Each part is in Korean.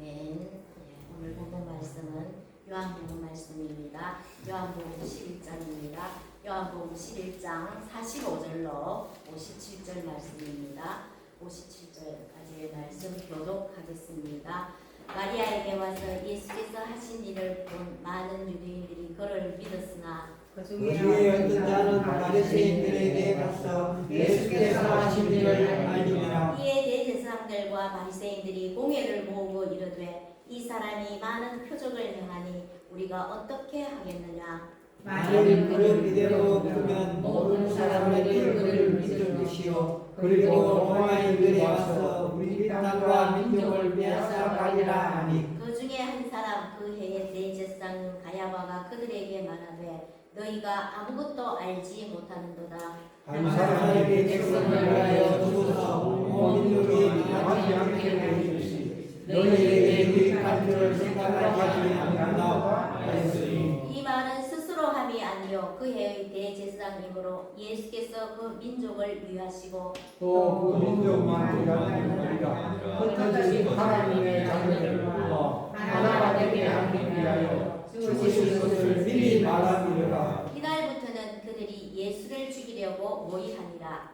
아멘. 예, 오늘 본문 말씀은 요한복음 말씀입니다. 요한복음 11장입니다. 요한복음 11장 45절로 57절 말씀입니다. 57절까지의 말씀 교독하겠습니다. 마리아에게 와서 예수께서 하신 일을 본 많은 유대인들이 그를 믿었으나 그그 중에 어떤 자는 바리새인들에게 가서 예수께서 하신 일을 알리니라 이에 사장들과 바리새인들이 공회를 모으고 이르되 이 사람이 많은 표적을 행하니 우리가 어떻게 하겠느냐? 만일 그를 이대로 두면 모든 사람에게 그를 믿을 것이요 그리고 로마인들이 와서 우리 땅과 민족을 빼앗아 가리라 하니. 그 중에 한 사람 그 해에 대제사장 가야바가 그들에게 말하되 너희가 아무것도 알지 못하는도다. 한 사람에게 백성을 위하여 죽어서 온 민족이 망하지 않게 하리니 너희에게 유익한 줄을 생각하지 않는다 하였으니. 이 말은 스스로 함이 아니요 그 해의 대제사장 입으로 예수께서 그 민족을 위하시고 또 그 민족만 위하는 것이라 흩어진 하나님의 자녀들을 불러 하나가 되게 하기 위하여 죽으실 것을 미리 말하니라. 이날부터는 그들이 예수를 죽이려고 모의하니라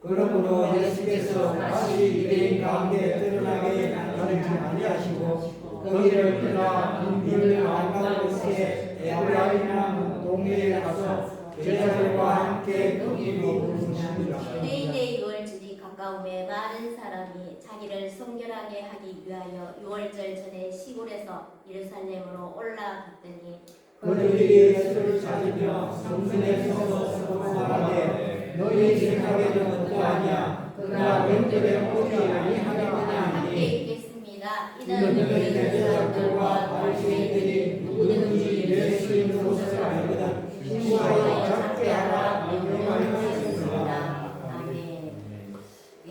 그러므로 예수께서 다시 유대인 가운데 드러나게 가르치 아니하시고 거기를 떠나 빈들을 안가는 곳에 에브라임이라는 동네에 가서 제자들과 함께 거기로 부르십니다. 유대인의 유월절이 가까움에 많은 사람이 자기를 성결하게 하기 위하여 유월절 전에 시골에서 예루살렘으로 올라갔더니 그들이 예수를 찾으며 성전에 서서 서로 말하되 너희 생각에는 어떠하냐 그가 왼쪽에 오지 아니하겠느냐 함께 하니 읽겠습니다. 이는 너희 대제사장들과 바리새인들이 누구든지 예수 있는 곳을 알거든 신고하여 잡게 하라. 명령하였습니다. 아멘. 예.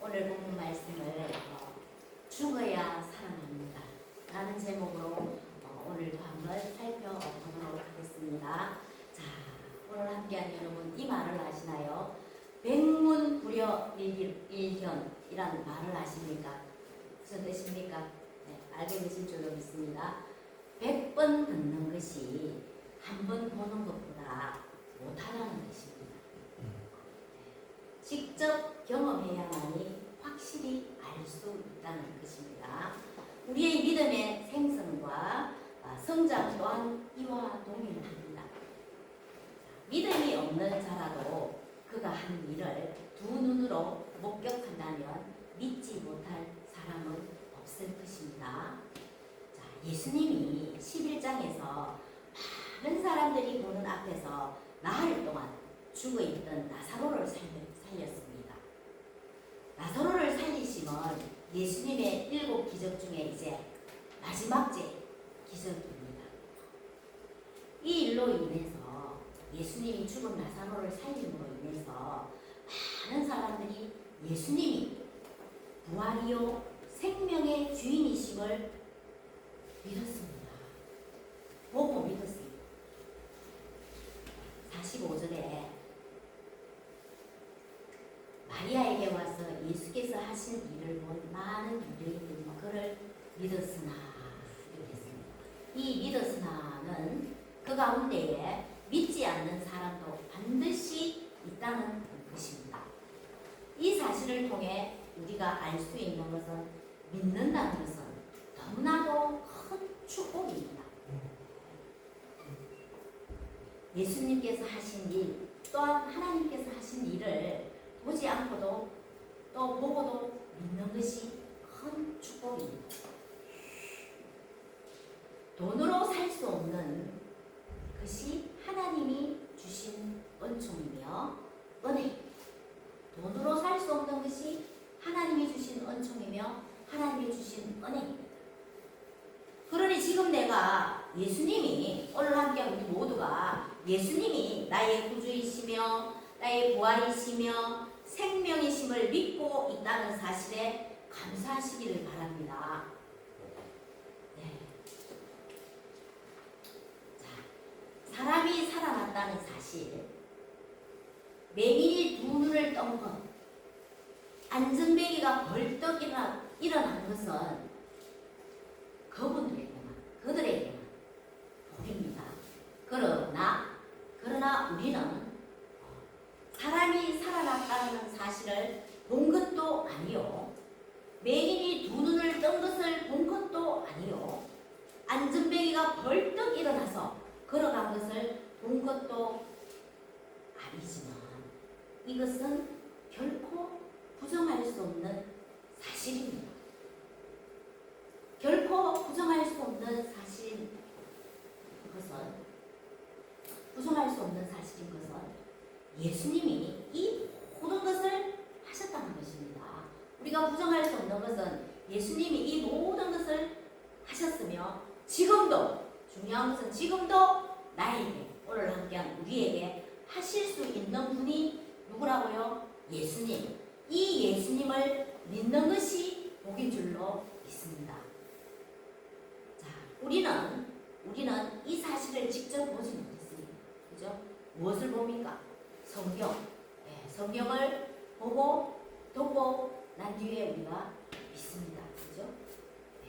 오늘 본문 말씀을 어, 죽어야 살아납니다. 라는 제목으로 어, 오늘도 한번 살펴보도록 하겠습니다. 자, 오늘 함께한 여러분 이 말을 아시나요? 백문불여 일견이라는 말을 아십니까? 뜻입니까? 네, 알고 계실 줄로 믿습니다. 백번 듣는 것이 한 번 보는 것보다 못하다는 것입니다. 직접 경험해야만이 확실히 알 수 있다는 것입니다. 우리의 믿음의 생성과 아, 성장 또한 이와 동일합니다. 믿음이 없는 자라도 그가 한 일을 두 눈으로 목격한다면 믿지 못할 사람은 없을 것입니다. 자, 예수님이 11장에서 많은 사람들이 보는 앞에서 나흘 동안 죽어 있던 나사로를 살렸습니다. 나사로를 살리심은 예수님의 일곱 기적 중에 이제 마지막째 기적입니다. 이 일로 인해서 예수님이 죽은 나사로를 살림으로 인해서 많은 사람들이 예수님이 부활이요 생명의 주인이심을 믿었습니다. 보고 믿었습니다. 45절에 마리아에게 와서 예수께서 하신 일을 본 많은 유대인들이 그를 믿었으나. 이 믿었으나는 그 가운데에 믿지 않는 사람도 반드시 있다는 것입니다. 이 사실을 통해 우리가 알 수 있는 것은 믿는다는 것은 너무나도 큰 축복입니다. 예수님께서 하신 일, 또한 하나님께서 하신 일을 보지 않고도 또 보고도 믿는 것이 큰 축복입니다. 돈으로 살 수 없는 것이 하나님이 주신 은총이며 은혜. 돈으로 살 수 없는 것이 하나님이 주신 은총이며 주신 은혜입니다. 그러니 지금 내가 예수님이 오늘 함께한 우리 모두가 예수님이 나의 구주이시며 나의 부활이시며 생명이심을 믿고 있다는 사실에 감사하시기를 바랍니다. 네. 자, 사람이 살아났다는 사실, 맹인이 두 눈을 떤 것, 안전뱅이가 벌떡 일어나, 일어난 것은 그분들에게만, 그들에게만. 지금도 중요한 것은 지금도 나에게 오늘 함께한 우리에게 하실 수 있는 분이 누구라고요? 예수님. 이 예수님을 믿는 것이 복인 줄로 믿습니다. 자, 우리는 우리는 이 사실을 직접 보지 못했습니다. 그죠? 무엇을 봅니까? 성경. 예, 성경을 보고 듣고 난 뒤에 우리가 믿습니다. 그죠? 예.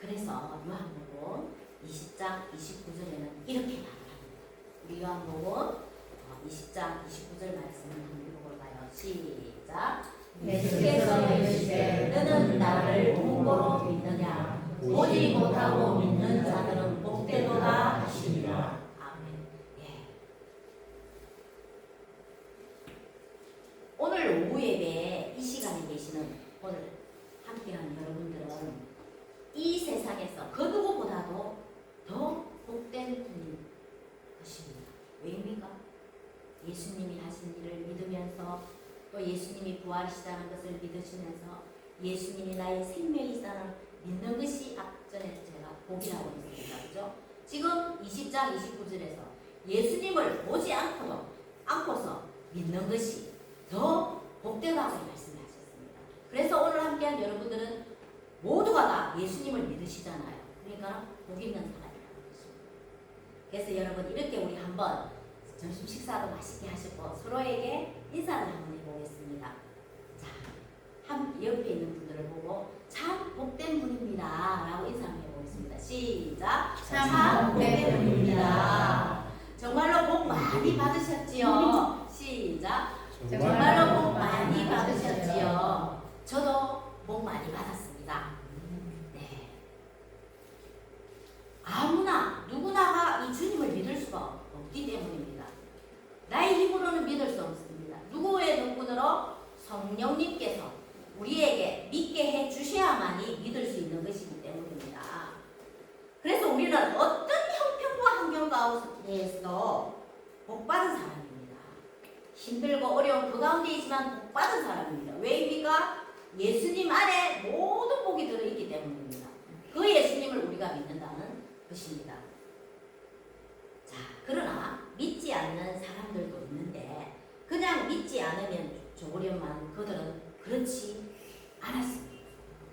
그래서 요한복음 20장 29절에는 이렇게 말을 합니다. 우리 요한복음 어, 20장 29절 말씀을 한번 읽어볼까요? 시작. 예수께서 이르시되 너는 나를 본고로 믿느냐? 보지 못하고 믿는 자들은 복되도다 하시니라. 아멘. 예. 오늘 오후 예배 이 시간에 계시는 오늘 함께한 여러분들은 이 세상에서 그 누구보다도 더 복된 분인 것입니다. 왜입니까? 예수님이 하신 일을 믿으면서 또 예수님이 부활이시다는 것을 믿으시면서 예수님이 나의 생명이시다는 믿는 것이 앞전에 제가 복이라고 했습니다. 그죠? 지금 20장 29절에서 예수님을 보지 않고도 않고서 믿는 것이 더 복되다고 말씀하셨습니다. 그래서 오늘 함께한 여러분들은 모두가 다 예수님을 믿으시잖아요. 그러니까 복 있는 사람이라는 것입니다. 그래서 여러분 이렇게 우리 한번 점심 식사도 맛있게 하시고 서로에게 인사를 한번 해보겠습니다. 자, 한 옆에 있는 분들을 보고 참 복된 분입니다. 라고 인사를 해보겠습니다. 시작. 참 복된 분입니다. 정말로 복 많이 받으셨지요. 시작. 정말로 복복 많이 받으셨지요. 저도 복 많이 받았습니다. 네. 아무나 누구나가 이 주님을 믿을 수가 없기 때문입니다. 나의 힘으로는 믿을 수 없습니다. 누구의 능분으로 성령님께서 우리에게 믿게 해 주셔야만이 믿을 수 있는 것이기 때문입니다. 그래서 우리는 어떤 형편과 환경 가운데에서도 복 받은 사람입니다. 힘들고 어려운 그 가운데이지만 복 받은 사람입니다. 왜입니까? 예수님 안에 모든 복이 들어있기 때문입니다. 그 예수님을 우리가 믿는다는 것입니다. 자, 그러나 믿지 않는 사람들도 있는데 그냥 믿지 않으면 좋으련만 그들은 그렇지 않았습니다.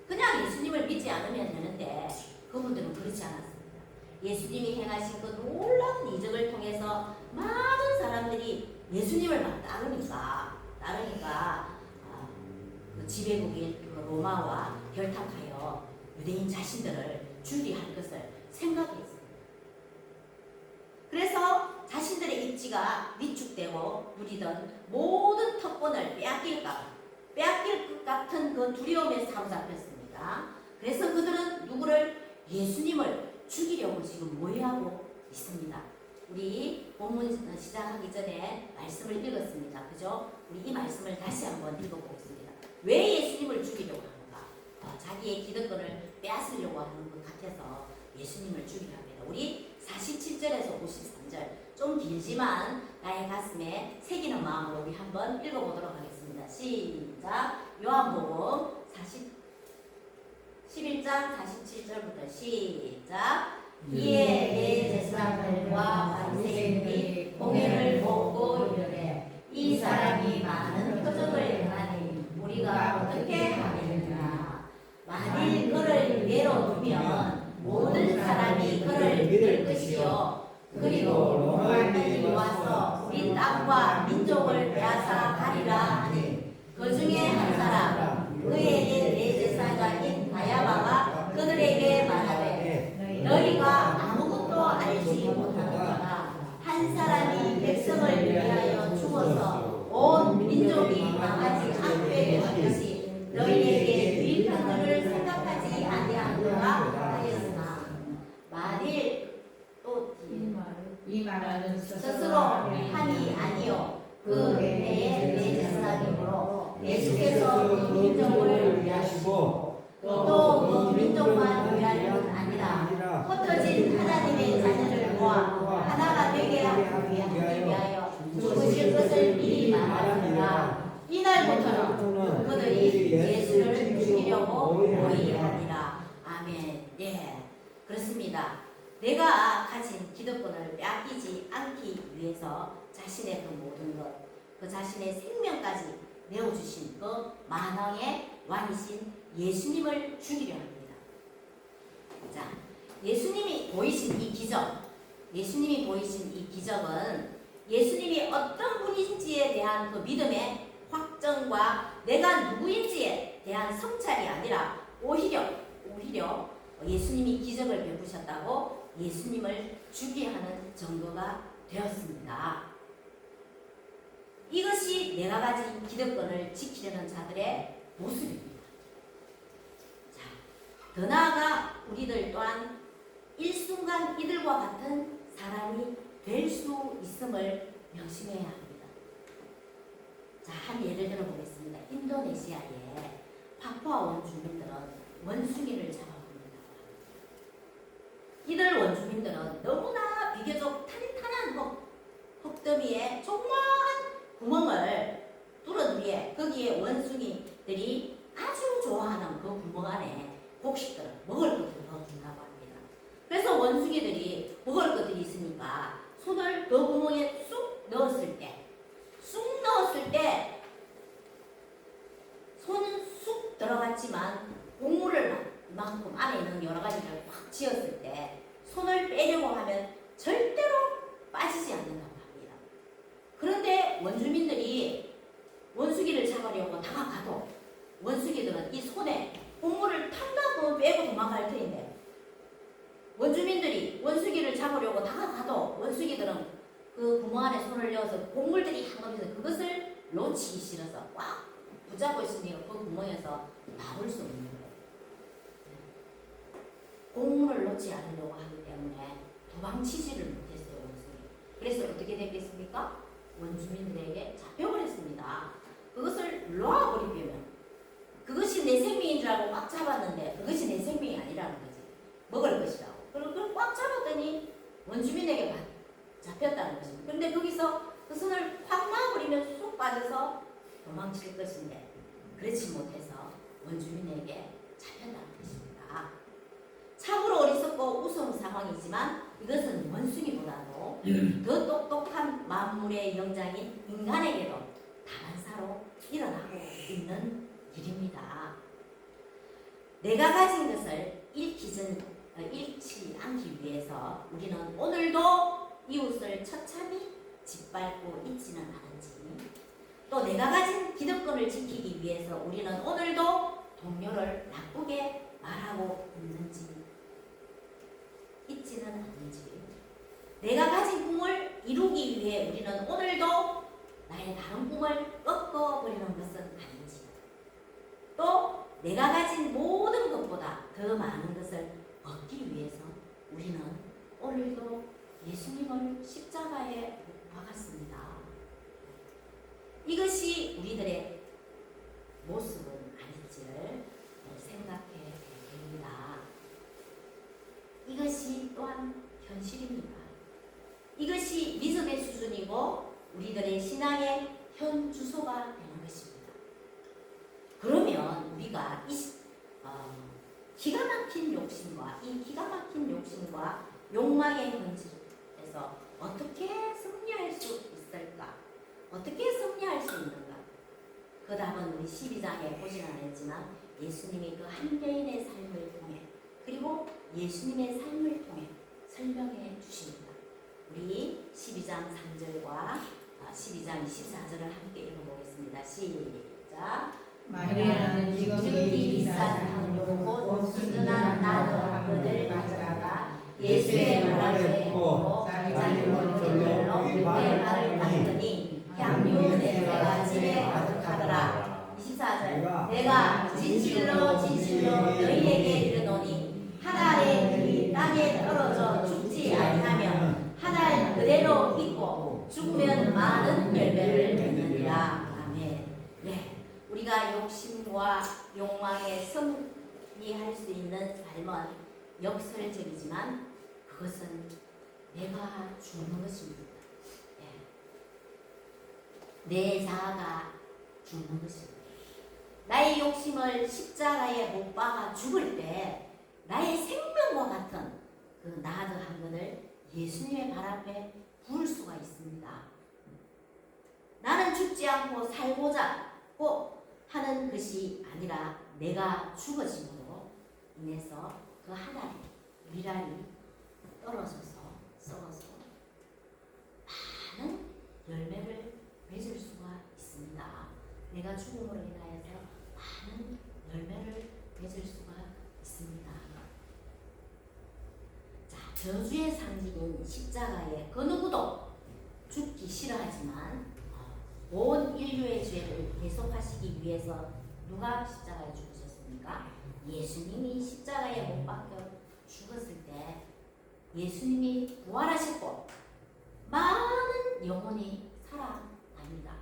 그냥 예수님을 믿지 않으면 되는데 그분들은 그렇지 않았습니다. 예수님이 행하신 그 놀라운 이적을 통해서 많은 사람들이 예수님을 막 따르니까 따르니까 아, 그 지배국인 그 로마와 결탁하여 유대인 자신들을 죽이할 것을 생각했습니다. 그래서 자신들의 입지가 위축되고 누리던 모든 특권을 빼앗길까 빼앗길 것 같은 그 두려움에 사로잡혔습니다. 그래서 그들은 누구를 예수님을 죽이려고 지금 모의하고 있습니다. 우리 본문 시작하기 전에 말씀을 읽었습니다. 그죠? 우리 이 말씀을 다시 한번 읽어보겠습니다. 왜 예수님을 죽이려고 하는가? 어, 자기의 기득권을 빼앗으려고 하는 것 같아서 예수님을 죽이려 합니다. 우리 47절에서 53절 좀 길지만 나의 가슴에 새기는 마음으로 우리 한번 읽어보도록 하겠습니다. 시작. 요한복음 40 11장 47절부터 시작. 이에 내 제사장들과 바리새인들이 공회를 먹고 이르되 이 사람이 많은 표적을 행하니 우리가 어떻게 하겠느냐 만일 그를 예로 두면 모든 사람이 그를 믿을 것이요 그리고 로마의 때이 와서 우리 땅과 민족을 빼앗아가리라 하니 그 중에 한 사람 그에게 내 제사장인 가야바가 그들에게 말하되 너희가 나는 스스로 한이 아니요. 그 외에 내 제사장이므로 예수께서 그 민족을 위하시고 또그 민족만 위할 뿐 아니라 흩어진 하나님의 자녀를 모아 하나가 되게 하기 위하여 죽으실 것을 미리 말하니라. 이날부터는 그들이 예수를 죽이려고 모의하니라. 아멘. 예. 그렇습니다 내가 가진 기득권을 빼앗기지 않기 위해서 자신의 그 모든 것, 그 자신의 생명까지 내어주신 그 만왕의 왕이신 예수님을 죽이려 합니다. 자, 예수님이 보이신 이 기적, 예수님이 보이신 이 기적은 예수님이 어떤 분인지에 대한 그 믿음의 확정과 내가 누구인지에 대한 성찰이 아니라 오히려 오히려 예수님이 기적을 베푸셨다고 예수님을 주게 하는 정도가 되었습니다. 이것이 내가 가진 기득권을 지키려는 자들의 모습입니다. 자, 더 나아가 우리들 또한 일순간 이들과 같은 사람이 될 수 있음을 명심해야 합니다. 자, 한 예를 들어 보겠습니다. 인도네시아의 파푸아 원 주민들은 원숭이를 합니다. 이들 원주민들은 너무나 비교적 탄탄한 흙, 흙더미에 조그마한 구멍을 뚫은 뒤에 거기에 원숭이들이 아주 좋아하는 그 구멍 안에 곡식들을 먹을 것을 넣어준다고 합니다. 그래서 원숭이들이 먹을 것들이 있으니까 손을 그 구멍에 쑥 넣었을 때, 쑥 넣었을 때 손은 쑥 들어갔지만 곡물을 만큼 안에 있는 여러 가지를 확 쥐었을 때 손을 빼려고 하면 절대로 빠지지 않는다고 합니다. 그런데 원주민들이 원숭이를 잡으려고 다가가도 원숭이들은 이 손에 곡물을 탐나고 빼고 도망갈 터인데 원주민들이 원숭이를 잡으려고 다가가도 원숭이들은 그 구멍 안에 손을 넣어서 곡물들이 향하면서 그것을 놓치기 싫어서 꽉 붙잡고 있으니까 그 구멍에서 나올 수 없는 곡물을 놓지 않으려고 하기 때문에 도망치지를 못했어요. 그래서 어떻게 됐겠습니까? 원주민들에게 잡혀버렸습니다. 그것을 놓아버리면 그것이 내 생명인 줄 알고 꽉 잡았는데 그것이 내 생명이 아니라는 거지. 먹을 것이라고. 그리고 꽉 잡았더니 원주민에게 가- 잡혔다는 것입니다. 그런데 거기서 그 손을 확 놔버리면 쑥 빠져서 도망칠 것인데 그렇지 못해서 원주민에게 것입니다. 참으로 어리석고 우스운 상황이지만 이것은 원숭이보다도 더 똑똑한 만물의 영장인 인간에게도 다반사로 일어나고 있는 일입니다. 내가 가진 것을 잃기 전, 어, 잃지 않기 위해서 우리는 오늘도 이웃을 처참히 짓밟고 있지는 않은지 또 내가 가진 기득권을 지키기 위해서 우리는 오늘도 동료를 나쁘게 말하고 있는지 있지는 않은지 내가 가진 꿈을 이루기 위해 우리는 오늘도 나의 다른 꿈을 꺾어버리는 것은 아닌지 또 내가 가진 모든 것보다 더 많은 것을 얻기 위해서 우리는 오늘도 예수님을 십자가에 못 박았습니다. 이것이 우리들의 모습은 아닌지를 생각해 됩니다. 이것이 또한 현실입니다. 이것이 믿음의 수준이고 우리들의 신앙의 현 주소가 되는 것입니다. 그러면 우리가 이 시- 어, 기가 막힌 욕심과 이 기가 막힌 욕심과 욕망의 현실에서 어떻게 승리할 수 있을까? 어떻게 승리할 수 있는가? 그 답은 우리 12장에 보진 않았지만 예수님이 그한 개인의 삶을 통해 그리고 예수님의 삶을 통해 설명해 주십니다. 우리 12장 3절과 12장 24절을 함께 읽어보겠습니다. 시작. 마리아는 지극히 비싼 향료고 순전한 나무를 가져다가 예수의 발을 대고 자기 머리털로 그의 발을 닦더니 향유 냄새가 집에 가득하더라. 24절 내가 진실로 진실로 너희에게 이르노니 한 알의 이 땅에 떨어져 죽지 아니하면 한알 그대로 죽으면 많은 열매를 맺느니라. 아멘. 예, 우리가 욕심과 욕망에 승리할 수 있는 삶은 역설적이지만 그것은 내가 죽는 것입니다. 예. 내 자아가 죽는 것입니다. 나의 욕심을 십자가에 못 박아 죽을 때 나의 생명과 같은 그 나드 한 건을 예수님의 발 앞에 부을 수가 있습니다. 나는 죽지 않고 살고자고 하는 것이 아니라 내가 죽어짐으로 인해서 그 하나님 미랄이 떨어져서 썩어서 많은 열매를 맺을 수가 있습니다. 내가 죽음으로 인하여서 많은 열매를 맺을 수가 있습니다. 자, 저주의 상징인 십자가에 그 누구도 죽기 싫어하지만 어, 온 인류의 죄를 계속하시기 위해서 누가 십자가에 죽으셨습니까? 예수님이 십자가에 못 박혀 죽었을 때 예수님이 부활하셨고 많은 영혼이 살아납니다.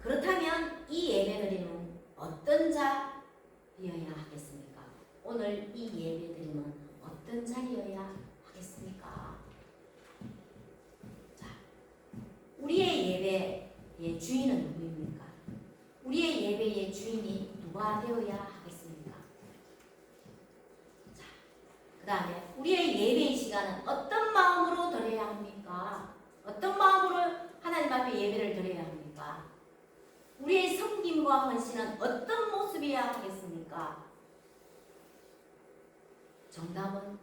그렇다면 이 예배드림은 어떤 자리여야 하겠습니까? 오늘 이 예배드림은 어떤 자리여야 하겠습니까? 자, 우리의 예배의 주인은 누구입니까? 우리의 예배의 주인이 누가 되어야 하겠습니까? 자, 그 다음에 우리의 예배의 시간은 어떤 마음으로 드려야 합니까? 어떤 마음으로 하나님 앞에 예배를 드려야 합니까? 우리의 섬김과 헌신은 어떤 모습이어야 하겠습니까? 정답은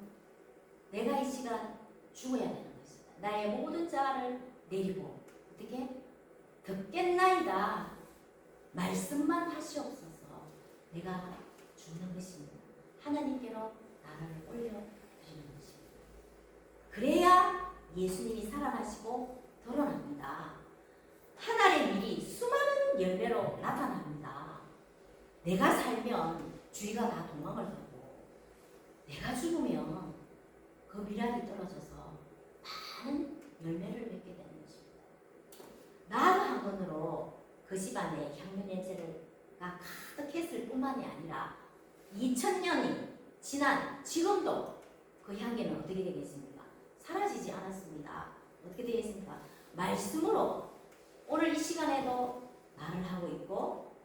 내가 이 시간 죽어야 되는 것이다. 나의 모든 자아를 내리고 어떻게 듣겠나이다. 말씀만 하시옵소서. 내가 죽는 것입니다. 하나님께로 나를 올려 드리는 것입니다. 그래야 예수님이 살아나시고 드러납니다. 하나의 일이 수많은 열매로 나타납니다. 내가 살면 주위가 다 도망을 가고 내가 죽으면 그 미랄이 떨어져서 많은 열매를 맺게 것입니다. 나를 한 번으로 그 집안에 향유 냄새가 가득했을 뿐만이 아니라 2000년이 지난 지금도 그 향기는 어떻게 되겠습니까? 사라지지 않았습니다. 어떻게 되겠습니까? 말씀으로 오늘 이 시간에도 말을 하고 있고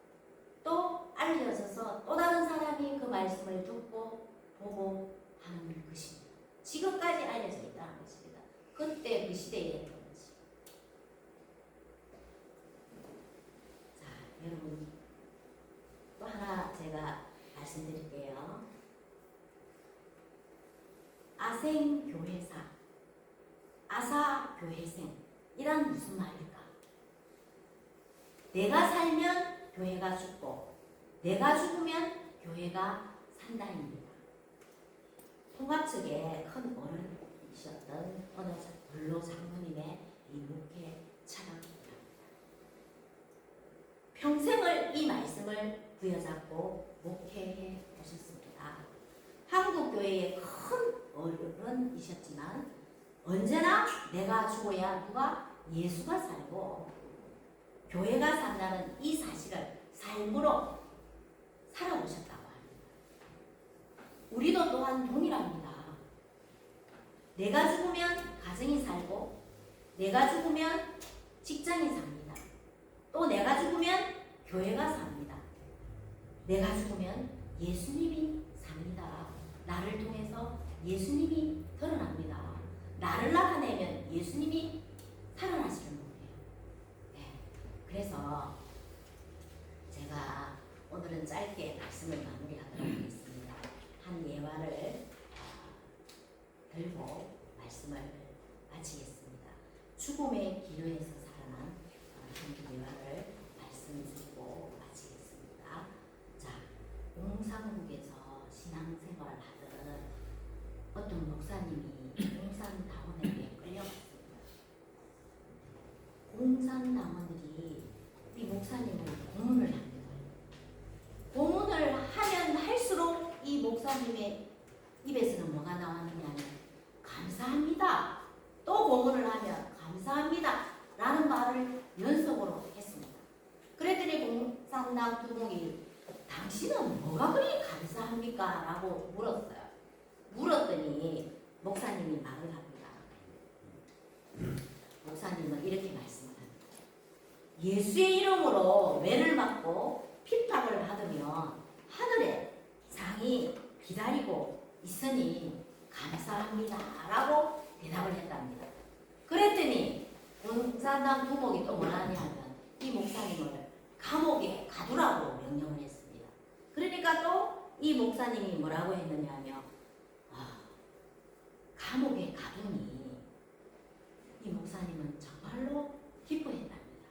또 알려져서 또 다른 사람이 그 말씀을 듣고 보고 하는 것입니다. 지금까지 알려져 있다는 것입니다. 그때 그 시대에 했던 것입니다. 자, 여러분 또 하나 제가 말씀드릴게요. 아생 교회사, 아사 교회생 이란 무슨 말일까? 내가 살면 교회가 죽고 내가 죽으면 교회가 산다입니다. 통합 측의 큰 어른이셨던 어느 원로 장로님의 이 목회 철학입니다. 평생을 이 말씀을 부여잡고 목회해 오셨습니다. 한국 교회의 큰 어른이셨지만 언제나 내가 죽어야 누가 예수가 살고 교회가 산다는 이 사실을 삶으로 살아오셨다고 합니다. 우리도 또한 동일합니다. 내가 죽으면 가정이 살고 내가 죽으면 직장이 삽니다. 또 내가 죽으면 교회가 삽니다. 내가 죽으면 예수님이 삽니다. 나를 통해서 예수님이 드러납니다. 나를 나타내면 예수님이 살아나시는 거예요. 네. 그래서 목사님의 입에서는 뭐가 나왔느냐면 감사합니다. 또 고문을 하면 감사합니다. 라는 말을 연속으로 했습니다. 그랬더니 공산당 두목이 당신은 뭐가 그리 감사합니까? 라고 물었어요. 물었더니 목사님이 말을 합니다. 목사님은 이렇게 말씀합니다. 예수의 이름으로 매를 맞고 핍박을 받으면 하늘에 상이 기다리고 있으니 감사합니다. 라고 대답을 했답니다. 그랬더니 공산당 두목이 또 뭐라 하냐면 이 목사님을 감옥에 가두라고 명령을 했습니다. 그러니까 또 이 목사님이 뭐라고 했느냐 하면 아, 감옥에 가두니 이 목사님은 정말로 기뻐했답니다.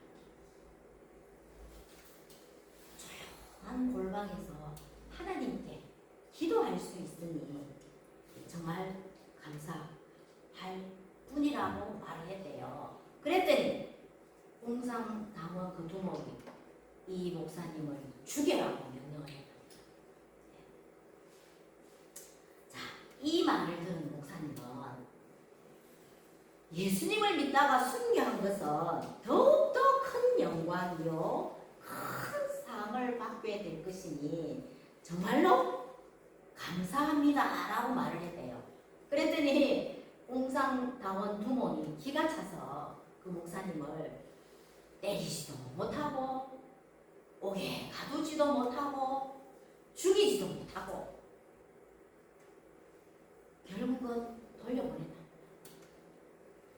조용한 골방에서 하나님께 기도할 수 있으니 정말 감사할 뿐이라고 말을 했대요. 그랬더니 공상당원 그 두목이 이 목사님을 죽여라고 명령을 했답니다. 자, 이 말을 들은 목사님은 예수님을 믿다가 순교한 것은 더욱더 큰 영광이요, 큰 상을 받게 될 것이니 정말로 감사합니다. 라고 말을 했대요. 그랬더니 공상당원 두목이 기가 차서 그 목사님을 때리지도 못하고 옥에 가두지도 못하고 죽이지도 못하고 결국은 돌려보냈다.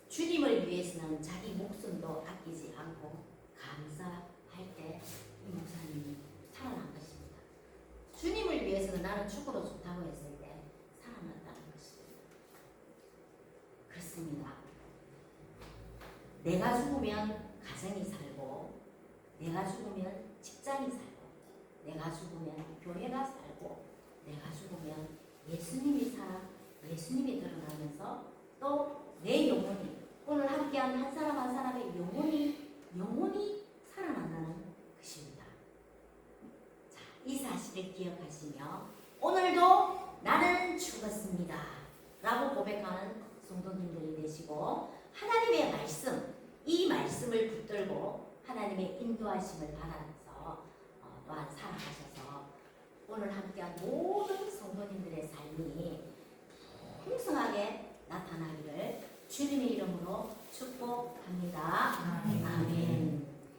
주님을 위해서는 자기 목숨도 아끼지 않고 감사할 때 이 목사님이 살아난 것입니다. 주님을 위해서는 나는 죽어도 좋다고 했을 때 살아났다는 것입니다. 그렇습니다. 내가 죽으면 가정이 살고, 내가 죽으면 직장이 살고, 내가 죽으면 교회가 살고, 내가 죽으면 예수님이 살아, 예수님이 드러나면서 또 내 영혼이 오늘 함께한 한 사람 한 사람의 영혼이 영혼이 살아난다는 것입니다. 자, 이 사실을 기억하시며 오늘도 나는 죽었습니다. 라고 고백하는 성도님들이 되시고 하나님의 말씀, 이 말씀을 붙들고 하나님의 인도하심을 받아서 어, 또한 살아가셔서 오늘 함께한 모든 성도님들의 삶이 풍성하게 나타나기를 주님의 이름으로 축복합니다. 아멘.